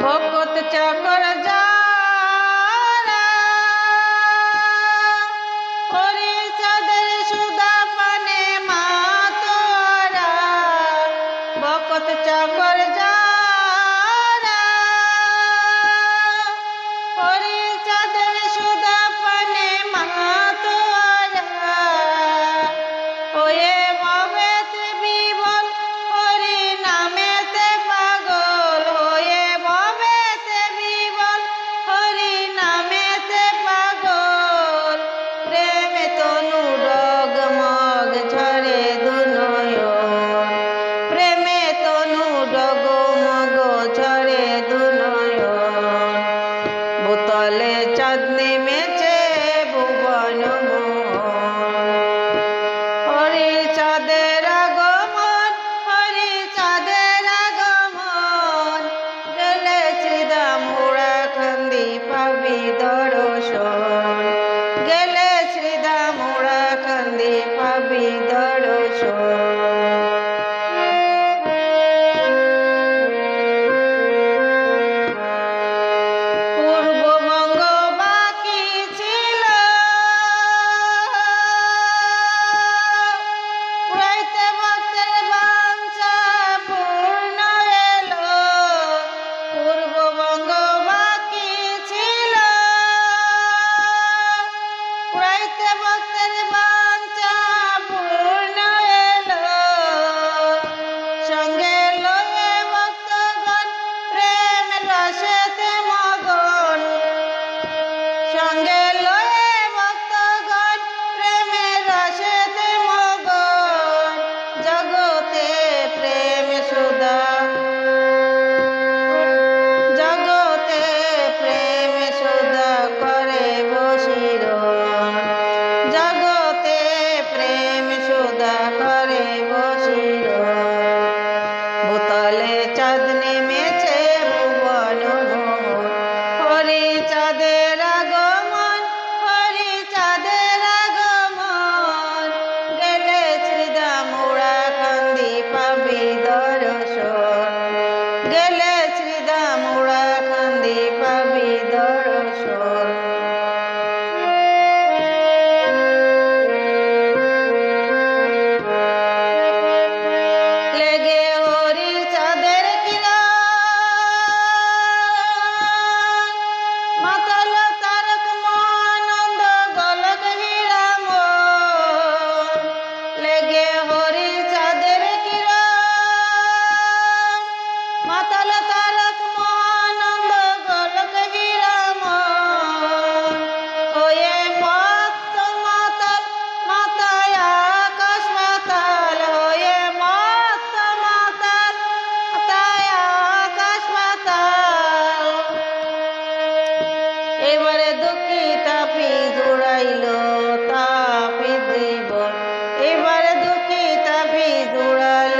ভকত চাকর যারা হরি চাঁদের সুদা পানে মাতরা ভকত চাকর যারা गले श्रीदा मुड़ा कंदी মাতাল তারক মহানন্দ গোলক বিরাম ওয়ে ভক্ত মাতাল, মাতায় আকাশ মাতাল। ওয়ে মত মাতাল আকাশ মাতাল। এবারে দুঃখী তাপি জোড়াইল, তাপি জীবন দুঃখী তাপি জোড়াইল